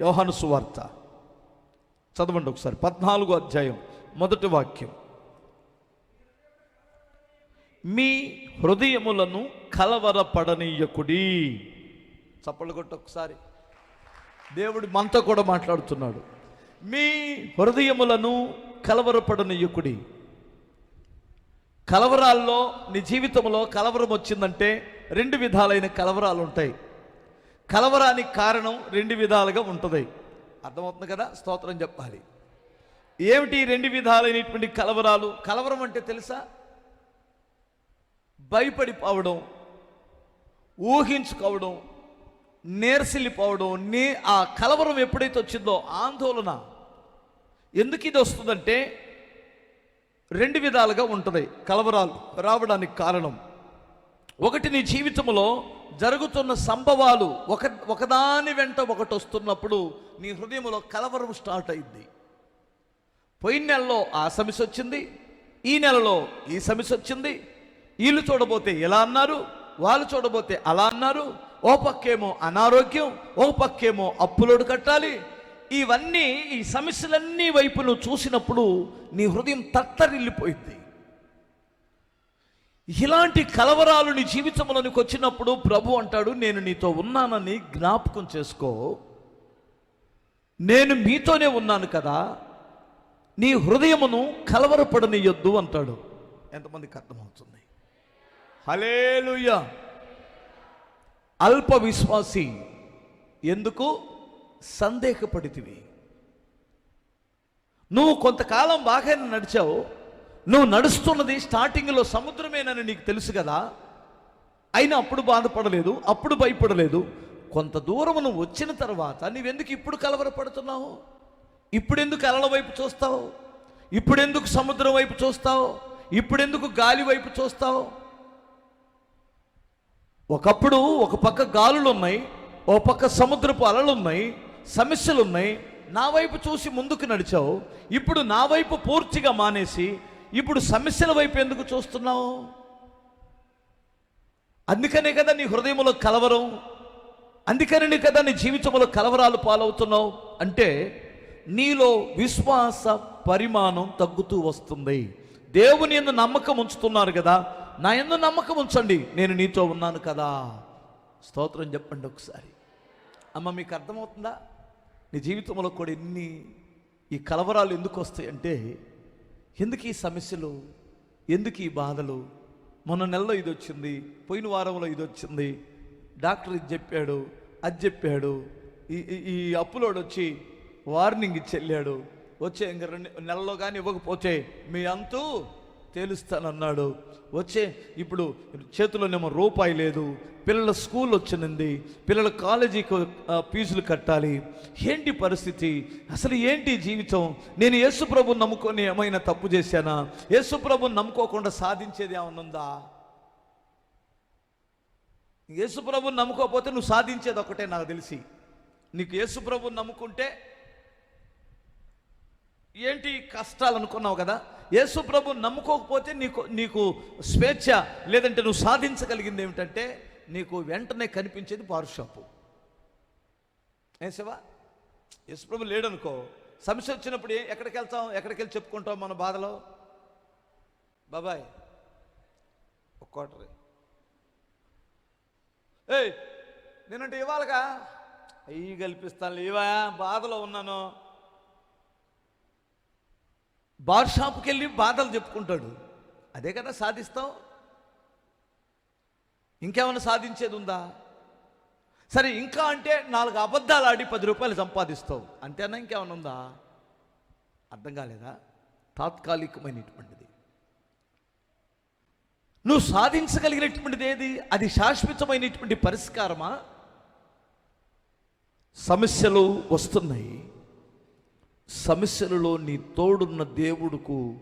యోహాను సువార్త. చదవండి ఒకసారి. పద్నాలుగు అధ్యాయం మొదటి వాక్యం. మీ హృదయములను కలవరపడనీయకుడి. చప్పలు కొట్టు ఒకసారి. దేవుడు మనతో కూడా మాట్లాడుతున్నాడు. మీ హృదయములను కలవరపడనీయకుడి. కలవరాల్లో నీ జీవితంలో కలవరం వచ్చిందంటే రెండు విధాలైన కలవరాలు ఉంటాయి కలవరానికి కారణం రెండు విధాలుగా ఉంటుంది. అర్థమవుతుంది కదా? స్తోత్రం చెప్పాలి. ఏమిటి రెండు విధాలైనటువంటి కలవరాలు? కలవరం అంటే తెలుసా? భయపడిపోవడం ఊహించుకోవడం నేర్సిల్లిపోవడం. నే ఆ కలవరం ఎప్పుడైతే వచ్చిందో ఆందోళన. ఎందుకు ఇది వస్తుందంటే రెండు విధాలుగా ఉంటుంది కలవరాలు రావడానికి కారణం. ఒకటి నీ జీవితంలో జరుగుతున్న సంభవాలు ఒక ఒకదాని వెంట ఒకటి వస్తున్నప్పుడు నీ హృదయంలో కలవరం స్టార్ట్ అయింది. పోయిన నెలలో ఆ సమస్య వచ్చింది ఈ నెలలో ఈ సమస్య వచ్చింది. వీళ్ళు చూడబోతే ఎలా అన్నారు వాళ్ళు చూడబోతే అలా అన్నారు. ఓ పక్కేమో అనారోగ్యం ఓ పక్కేమో అప్పులోడు కట్టాలి. ఇవన్నీ ఈ సమస్యలన్నీ వైపు నువ్వు చూసినప్పుడు నీ హృదయం తత్తరిల్లిపోయింది. ఇలాంటి కలవరాలు నీ జీవితంలోనికి వచ్చినప్పుడు ప్రభు అంటాడు నేను నీతో ఉన్నానని జ్ఞాపకం చేసుకో. నేను మీతోనే ఉన్నాను కదా. నీ హృదయమును కలవరపడనియొద్దు అంటాడు. ఎంతమందికి అర్థమవుతుంది? హలేలుయ అల్ప విశ్వాసి. ఎందుకు? సందేహపడితివి. నువ్వు కొంతకాలం బాగానే నడిచావు. నువ్వు నడుస్తున్నది స్టార్టింగ్లో సముద్రమేనని నీకు తెలుసు కదా. అయినా అప్పుడు బాధపడలేదు అప్పుడు భయపడలేదు. కొంత దూరం నువ్వు వచ్చిన తర్వాత నీవెందుకు ఇప్పుడు కలవరపడుతున్నావు? ఇప్పుడెందుకు అలల వైపు చూస్తావు? ఇప్పుడెందుకు సముద్రం వైపు చూస్తావు? ఇప్పుడెందుకు గాలి వైపు చూస్తావు? ఒకప్పుడు ఒక పక్క గాలులు ఉన్నాయి ఓ పక్క సముద్రపు అలలు ఉన్నాయి సమస్యలు ఉన్నాయి నా వైపు చూసి ముందుకు నడిచావు. ఇప్పుడు నా వైపు పూర్తిగా మానేసి ఇప్పుడు సమస్యల వైపు ఎందుకు చూస్తున్నావు? అందుకనే కదా నీ హృదయంలో కలవరం. అందుకనే కదా నీ జీవితంలో కలవరాలు పాలవుతున్నావు. అంటే నీలో విశ్వాస పరిమాణం తగ్గుతూ వస్తుంది. దేవుని ఎందు నమ్మకం ఉంచుతున్నారు కదా. నా ఎందు నమ్మకం ఉంచండి. నేను నీతో ఉన్నాను కదా. స్తోత్రం చెప్పండి ఒకసారి. అమ్మ మీకు అర్థమవుతుందా? నీ జీవితంలో కూడా ఎన్ని ఈ కలవరాలు ఎందుకు వస్తాయి అంటే ఎందుకు ఈ సమస్యలు? ఎందుకు ఈ బాధలు? మొన్న నెలలో ఇది వచ్చింది పోయిన వారంలో ఇది వచ్చింది. డాక్టర్ ఇది చెప్పాడు అది చెప్పాడు. ఈ ఈ- అప్పులోడు వచ్చి వార్నింగ్ ఇచ్చి వెళ్ళాడు. వచ్చే ఇంక రెండు నెలలో కానీ ఇవ్వకపోతే మీ అంతు తేలుస్తానన్నాడు. వచ్చే ఇప్పుడు చేతిలోనేమో రూపాయి లేదు. పిల్లల స్కూల్ వచ్చింది. పిల్లల కాలేజీకి ఫీజులు కట్టాలి. ఏంటి పరిస్థితి? అసలు ఏంటి జీవితం? నేను యేసుప్రభు నమ్ముకొని ఏమైనా తప్పు చేశానా? యేసుప్రభు నమ్ముకోకుండా సాధించేది ఏమన్నా ఉందా? యేసుప్రభుని నమ్ముకోకపోతే నువ్వు సాధించేది ఒకటే నాకు తెలిసి. నీకు యేసుప్రభు నమ్ముకుంటే ఏంటి కష్టాలు అనుకున్నావు కదా? యేసు ప్రభు నమ్ముకోకపోతే నీకు నీకు స్వేచ్ఛ లేదంటే నువ్వు సాధించగలిగింది ఏమిటంటే నీకు వెంటనే కనిపించేది పారుషాపు. షాపు యేసుప్రభు లేడనుకో సమస్య వచ్చినప్పుడు ఎక్కడికి వెళ్తాం? ఎక్కడికి వెళ్ళి చెప్పుకుంటాం మన బాధలో? బాబాయ్ ఒక్కోటరే ఏయ్ నేనంటే ఇవ్వాలిగా? అయ్యి కల్పిస్తాను ఇవా బాధలో ఉన్నాను. బార్ షాప్కి వెళ్ళి బాధలు చెప్పుకుంటాడు. అదే కదా సాధిస్తావు ఇంకేమైనా సాధించేది ఉందా? సరే ఇంకా అంటే నాలుగు అబద్ధాలు ఆడి పది రూపాయలు సంపాదిస్తావు. అంతేనా ఇంకేమైనా ఉందా? అర్థం కాలేదా? తాత్కాలికమైనటువంటిది. నువ్వు సాధించగలిగినటువంటిది ఏది? అది శాశ్వతమైనటువంటి పరిష్కారమా? సమస్యలు వస్తున్నాయి. సమస్యలలో నీ తోడున్న దేవుడుకు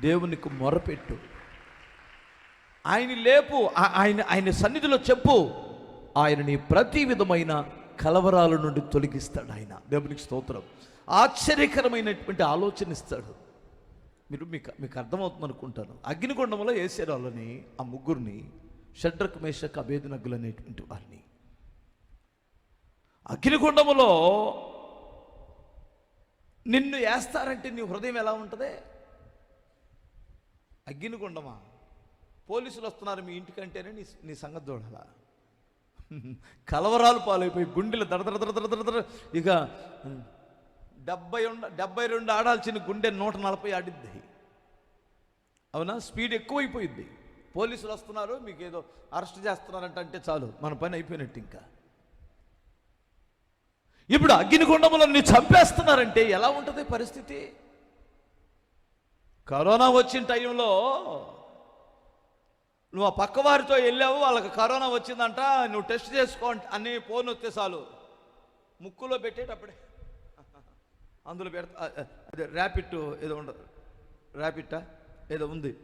దేవునికి మొరపెట్టు. ఆయన లేపు ఆయన ఆయన సన్నిధిలో చెప్పు. ఆయన నీ ప్రతి విధమైన కలవరాల నుండి తొలగిస్తాడు ఆయన. దేవునికి స్తోత్రం. ఆశ్చర్యకరమైనటువంటి ఆలోచన ఇస్తాడు. మీరు మీకు మీకు అర్థమవుతుంది అనుకుంటాను అగ్నిగుండంలో వేసారు వాళ్ళని ఆ ముగ్గురిని షడ్రక్ మేషక్ అభేదనగ్గులు అనేటువంటి వారిని. అగ్నిగుండములో నిన్ను వేస్తారంటే నీ హృదయం ఎలా ఉంటుంది? అగ్నిగుండమా? పోలీసులు వస్తున్నారు మీ ఇంటికంటేనే నీ నీ సంగతి చూడాలా? కలవరాలు పాలైపోయి గుండెలు దడ దడ దడ ఇక డెబ్బై ఉండ డెబ్బై రెండు ఆడాల్సిన గుండె నూట నలభై ఆడిద్ది. అవునా? స్పీడ్ ఎక్కువైపోయింది పోలీసులు వస్తున్నారు మీకు ఏదో అరెస్ట్ చేస్తున్నారంట అంటే చాలు మన పని అయిపోయినట్టు ఇంకా. ఇప్పుడు అగ్నిగుండములను చంపేస్తున్నారంటే ఎలా ఉంటుంది పరిస్థితి? కరోనా వచ్చిన టైంలో నువ్వు ఆ పక్క వారితో వెళ్ళావు వాళ్ళకి కరోనా వచ్చిందంట నువ్వు టెస్ట్ చేసుకో అన్ని అని ఫోన్ వస్తే చాలు. ముక్కులో పెట్టేటప్పుడే. అందులో పెడతా అదే ర్యాపిడ్ ఏదో ఉండదు. ర్యాపిట్టా ఏదో ఉంది.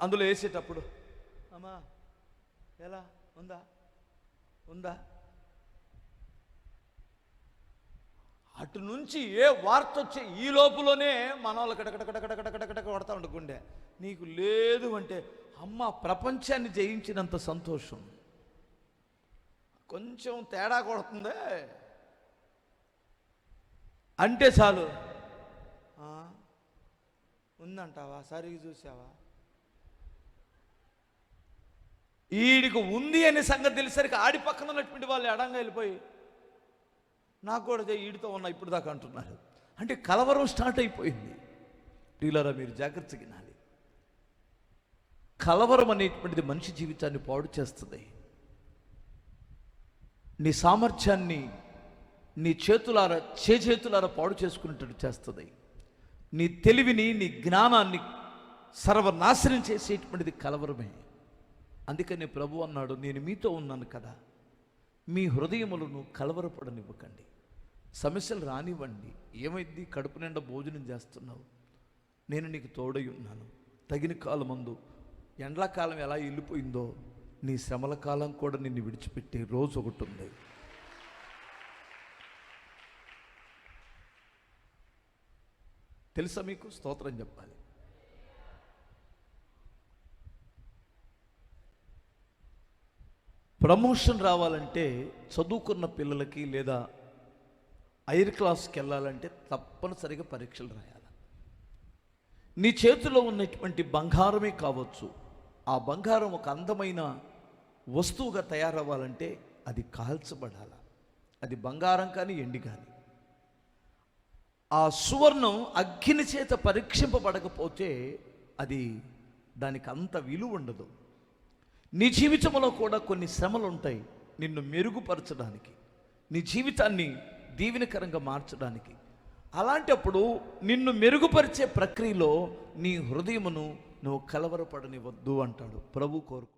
అందులో వేసేటప్పుడు. అమ్మా ఎలా? ఉందా? ఉందా? అటు నుంచి ఏ వార్త వచ్చే ఈ లోపులోనే మన వాళ్ళు కటకటకటకటకటకట కొడతా ఉండకుండే నీకు లేదు అంటే అమ్మ ప్రపంచాన్ని జయించినంత సంతోషం. కొంచెం తేడా కొడుతుందే. అంటే చాలు. ఉందంటావా? సరిగ్గా చూసావా? ఈడికి ఉంది అనే సంగతి తెలిసరికి ఆడి పక్కన ఉన్నటువంటి వాళ్ళు ఎడంగా వెళ్ళిపోయి నాకు కూడా అదే ఈడితో ఉన్నా ఇప్పుడు దాకా అంటున్నారు అంటే కలవరం స్టార్ట్ అయిపోయింది. ప్రియులారా మీరు జాగ్రత్త వినాలి. కలవరం అనేటువంటిది మనిషి జీవితాన్ని పాడు చేస్తుంది. నీ సామర్థ్యాన్ని నీ చేతులార చేతులార పాడు చేసుకునేటట్టు చేస్తుంది. నీ తెలివిని నీ జ్ఞానాన్ని సర్వనాశనం చేసేటువంటిది కలవరమే. అందుకని ప్రభు అన్నాడు నేను మీతో ఉన్నాను కదా. మీ హృదయములను కలవరపడనివ్వకండి. సమస్యలు రానివ్వండి. ఏమైంది? కడుపు నిండా భోజనం చేస్తున్నావు. నేను నీకు తోడై ఉన్నాను. తగిన కాలం అందు ఎండాకాలం ఎలా వెళ్ళిపోయిందో నీ శ్రమల కాలం కూడా నిన్ను విడిచిపెట్టే రోజు ఒకటి ఉంది. తెలుసా మీకు? స్తోత్రం చెప్పాలి. ప్రమోషన్ రావాలంటే చదువుకున్న పిల్లలకి లేదా ఐర్ క్లాస్కి వెళ్ళాలంటే తప్పనిసరిగా పరీక్షలు రాయాలి. నీ చేతిలో ఉన్నటువంటి బంగారమే కావచ్చు ఆ బంగారం ఒక అందమైన వస్తువుగా తయారవ్వాలంటే అది కాల్చబడాల. అది బంగారం కానీ ఎండి కానీ. ఆ సువర్ణం అగ్ని చేత పరీక్షింపబడకపోతే అది దానికి అంత విలువ ఉండదు. నీ జీవితంలో కూడా కొన్ని శ్రమలు ఉంటాయి నిన్ను మెరుగుపరచడానికి. నీ జీవితాన్ని దీవెనకరంగా మార్చడానికి. అలాంటప్పుడు నిన్ను మెరుగుపరిచే ప్రక్రియలో నీ హృదయమును నువ్వు కలవరపడనివద్దు అంటాడు. ప్రభు కోరుకు